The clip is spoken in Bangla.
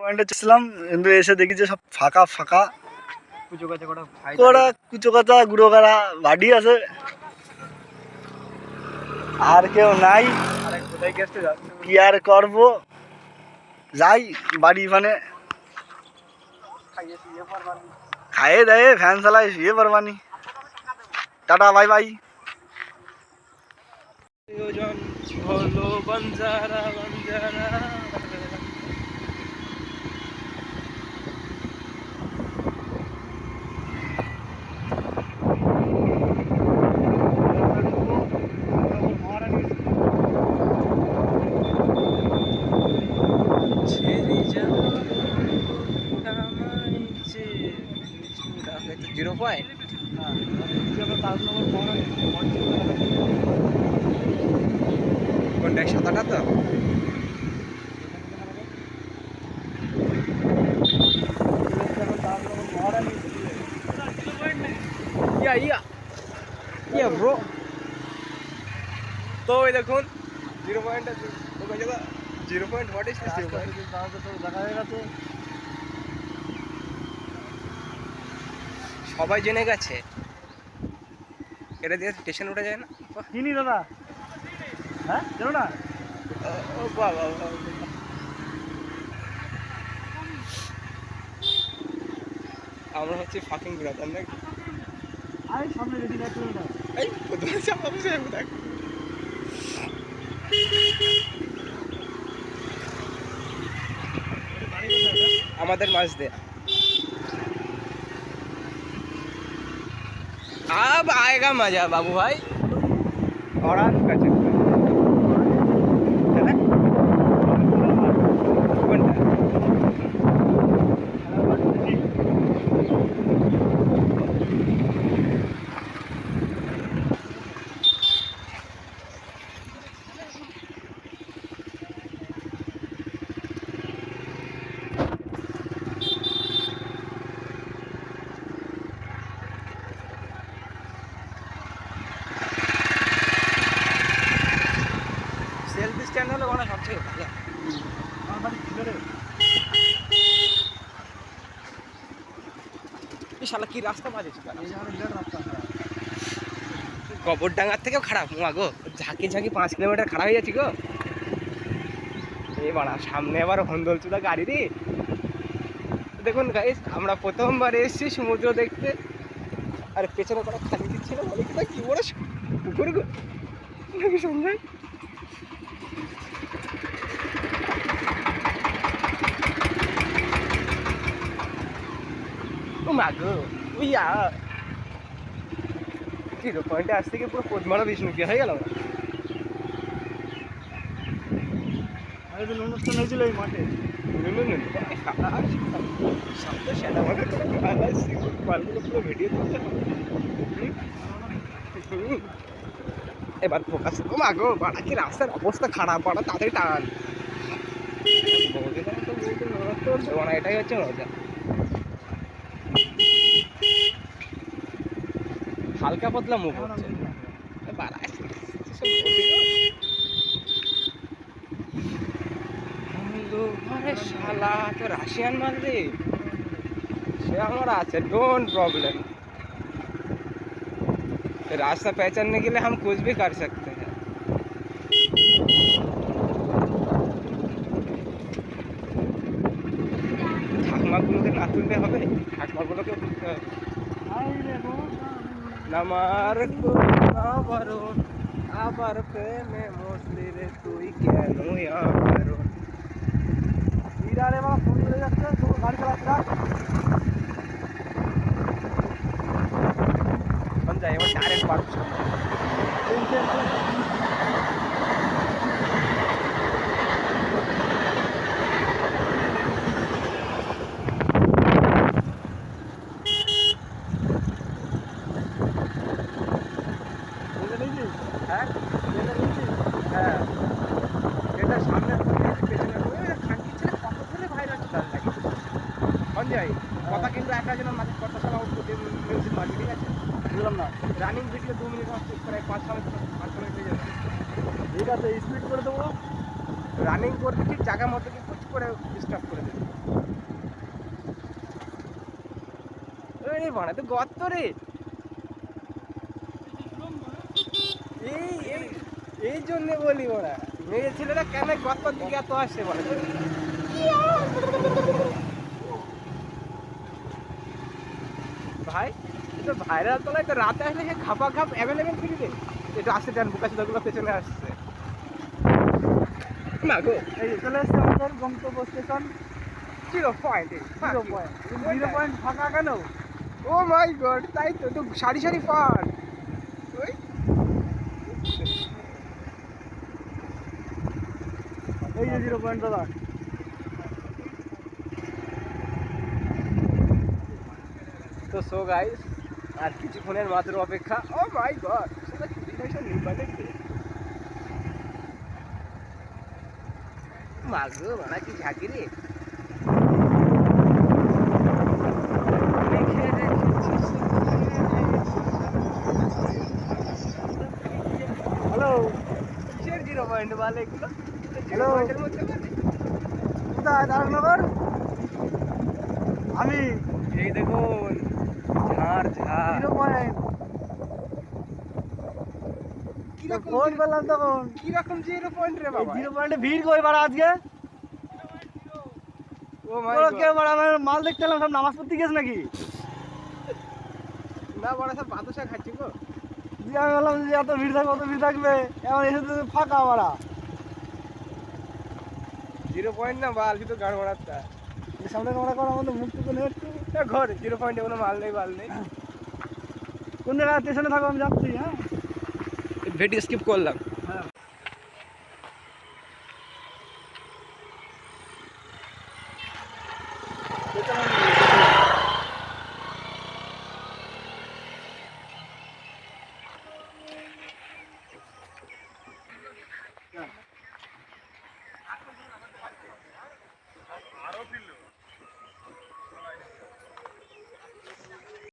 পয়েন্টে ছিলাম কিন্তু এসে দেখি যে সব ফাঁকা ফাঁকা। করা কুচো কাচা গুঁড়ো কারা বাড়ি আছে। আর কেউ নাই। কি আর করব? যাই বাড়ি মানে খাইয়ে দেয় ফ্যান চালায় শুয়ে পারবানি টাটা বাই বাই। হলো বঞ্জারা বঞ্জারা পয়েন্ট কোনটা সাতাটা তো? ইয়া ইয়া। ইয়া ব্রো তো ওই দেখুন zero point zero point what is zero point সবাই জেনে গেছে। এটা দিয়ে স্টেশন উঠে যায় না? চিনি দাদা। হ্যাঁ? জানো না? ও- বাবা। আমরা হচ্ছে ফাকিং ব্রাদার নাকি? আরে সামনে রেডি না চলে না এই প্রথমে চাপাবো সে দেখ। আমাদের মাছ দেয়া अब आएगा मजा बाबू भाई और का শালা কি রাস্তা বাজেছে এই যে আমাদের রাস্তা আছে। থেকেও খারাপ মা গো ঝাঁকি ঝাঁকি পাঁচ কিলোমিটার খারাপ হয়ে যাচ্ছি গো। এই বাড়া সামনে আবার হন্দলচুদা গাড়ি রে। দেখুন গাইস আমরা প্রথমবার এসেছি সমুদ্র দেখতে। আর পেছনে কটা খালি দিচ্ছিল বলে কি কি বড় পুকুর গো। নাকি সঞ্জয় ও মা গো উইয়া জিরো পয়েন্টে আসতে গিয়ে পুরো পদ্মারা বিষ্ণু কি হয়ে গেল? অনুষ্ঠান হয়েছিল এই মাঠে। এবার ফোকাস ও মা বাড়া কি রাস্তার অবস্থা খারাপ, বাড়া তাড়াতাড়ি টান। এটাই হচ্ছে মজা। হালকা পাতলা মুখ হচ্ছে বাড়া সব বৌদি গো। বন্ধু আরে শালা তো রাশিয়ান মাল রে সে আমার আছে डोंट प्रॉब्लम रास्ता पहचानने के लिए हम कुछ भी कर सकते हैं ঠাকমাগুলোকে না তুলতে হবে ঠাকমাগুলোকে তুলতে হবে নামার বারণ আবার প্রেমে মসলি রে তুই কেন বারণ বিরা রে বাবা ফোন করে যাচ্ছে তোর গাড়ি চালাচ্ছে সঞ্জয় এবার ডাইরেক্ট আমাদের কত সময় উঠবো মিউজিক মারবে ঠিক আছে? বুঝলাম না। রানিং ভিডিও দু মিনিট প্রায় পাঁচ পাঁচ মিনিট হয়ে যাবে। ঠিক আছে স্পিড করে দেবো। রানিং করতে ঠিক জায়গা মতো কুচ করে ডিস্টার্ব করে দেবে। এই বানা তো গর্ত রে। এই এই এই জন্যে বলি ওরা মেয়ে ছেলেরা কেন গর্ত দিকে এত আসে বলে ভাই। এটা ভাইরাল তলায় তো রাতে আসলে সে খাপা খাপ অ্যাভেলেবেল ফ্রি রে এটা আসতে দেন বুকা সুদাগুলো পেছনে আসছে। না গো। এই চলে এসছে আমাদের গন্তব্য station zero point zero point zero point ফাঁকা কেন? ও মাই গড তাই তো তো সারি সারি পার ওই। এই যে জিরো পয়েন্ট দাদা। তো সো গাইস আর কিছুক্ষণের মাত্র অপেক্ষা ও মাই গড সেটা চুরি মাগো মারা কি ঝাঁকি রে? হ্যালো কিসের জিরো পয়েন্ট বলে এগুলো? কোথায়? আমি এই দেখুন ঝাড় ঝাড়। জিরো পয়েন্ট কীরকম ফোন করলাম তখন। কীরকম জিরো পয়েন্ট রে বাবা। জিরো পয়েন্টে ভিড় কই বাড়া আজকে? ও মাই গড কে বাড়া আমার মাল দেখতে এলাম সব নামাজ পড়তে গেছে নাকি? না বড় সব বাতাসা খাচ্ছি গো। দিয়ে আমি বললাম যে এত ভিড় থাকবে অত ভিড় থাকবে। এমন এসে তো ফাঁকা বাড়া। জিরো পয়েন্ট না বাল শুধু গাড় মারাচ্ছা সামনে ক্যামেরা করার মধ্যে মুখ তো নেই একটু ঘর, জিরো পয়েন্টে কোনো মাল নেই মাল নেই। কোন জায়গায় স্টেশনে থাকো, আমি যাচ্ছি হ্যাঁ? ভিডিও স্কিপ করলাম।